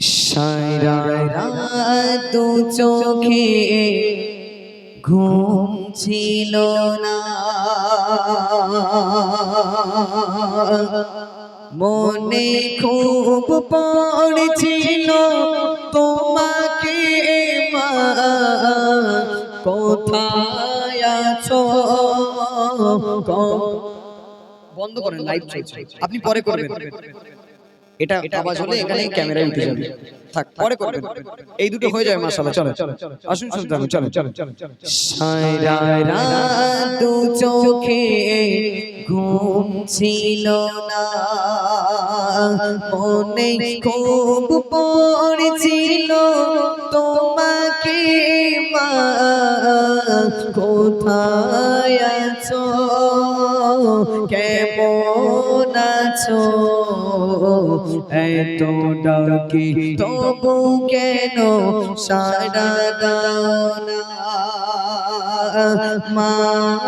সারা রাত দু চোখে ঘুম ছিল না। মনে খুব পড়ছিল তোমাকে মা। কোথায় আছো? বন্ধ করেন লাইভ আপনি পরে করবেন। এটা আওয়াজ হলে এখানে ক্যামেরায় উঠে যাবে। থাক পরে করবেন। এই দুটো হয়ে যাবে মাশাআল্লাহ চলো আসুন শুনতে চলো চলো সারা রাত চোখে ঘুম ছিল না। মনে খুব পড়ছিল তোমাকে মা। কোথায় আছো? কেমন আছো? এত ডাকি তবু কেন সারা দাও মা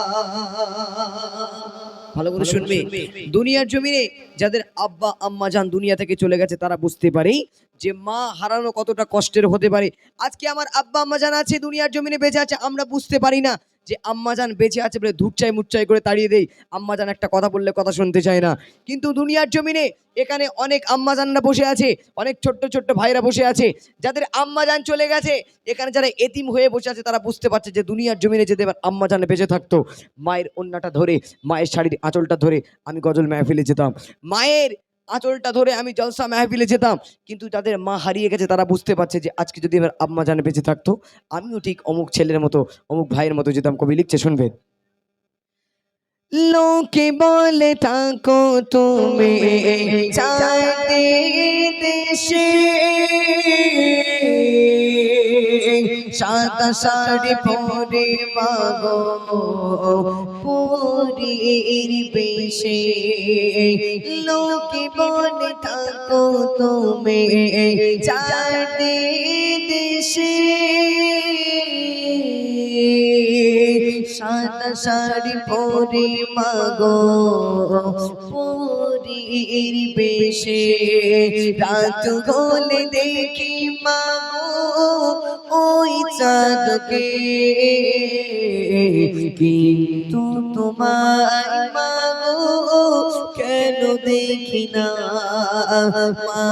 ভালো করে শুনবে। দুনিয়ার জমিনে যাদের আব্বা আম্মা যান দুনিয়া থেকে চলে গেছে তারা বুঝতে পারে যে মা হারানো কতটা কষ্টের হতে পারে। আজকে আমার আব্বা আম্মা যান আছে দুনিয়ার জমিনে বেঁচে আছে আমরা বুঝতে পারি না। যে আম্মা জান বেঁচে আছে বলে ধুচ্চাই মুচ্চাই করে তাড়িয়ে দেই, আম্মা জান একটা কথা বললে কথা শুনতে চায় না। কিন্তু দুনিয়ার জমিনে এখানে অনেক আম্মা জানরা বসে আছে, অনেক ছোট্ট ছোট্ট ভাইরা বসে আছে। যাদের আম্মা জান চলে গেছে, এখানে যারা এতিম হয়ে বসে আছে, তারা বুঝতে পারছে যে দুনিয়ার জমিনে যেতে এবার আম্মা জান বেঁচে থাকতো। মায়ের অন্যটা ধরে, মায়ের শাড়ির আঁচলটা ধরে আমি গজল মেহফিলে যেতাম। মায়ের আঁচলটা ধরে আমি জলসা মেহফিলে যেতাম। কিন্তু যাদের মা হারিয়ে গেছে তারা বুঝতে পারছে যে আজকে যদি এবার আম্মা জানে বেঁচে থাকতো আমিও ঠিক অমুক ছেলের মতো অমুক ভাইয়ের মতো যেতাম। কবি লিখছে শুনবেন লোকে বলে থাকো তুমি চাইতে দেশে সাদা শাড়ি পরে মাগো পরীর বেশে। লোকে বলে, থাকো তুমি চাইতে দেশে। সাদা শাড়ি পরে মাগো পরীর বেশে রাত গোলে দেখি মাগো, ওই চাঁদকে। কিন্তু তোমার মাগো, কেন দেখি না মা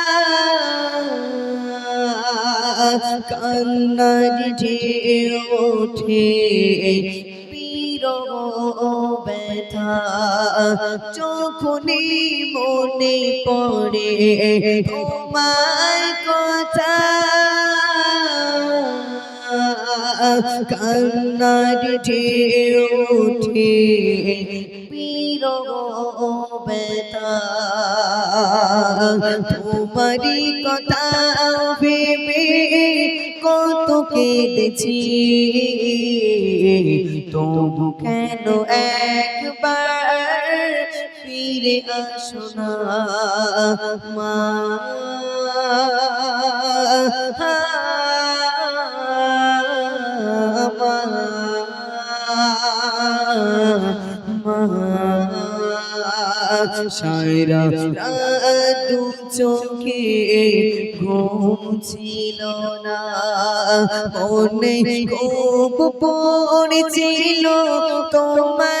কান্নার যে ওঠে ব্যথা যখনই মনে পড়ে তোমার কথা কান্নার যে ওঠে। বেতা তোমারই কথা ভেবে কত কেঁদেছি। তবু কেন একবার ফিরে আসো না মা? সায়রা দু চোখে ঘুম ছিল না। মনে খুব পড়েছিল তোমাকে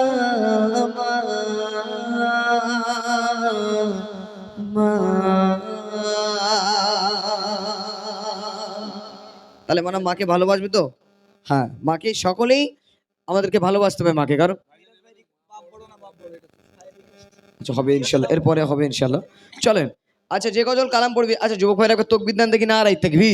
তাহলে মানে মাকে ভালোবাসবে তো? হ্যাঁ মাকে সকলেই আমাদেরকে ভালোবাসতে হবে মাকে, কারণ আচ্ছা হবে ইনশাল্লাহ, এরপরে হবে ইনশাল্লাহ। চলেন আচ্ছা যে গজল কালাম পড়বি আচ্ছা যুবক ভাইরা তোক বিদ্যান দেখি না, আর থাকবি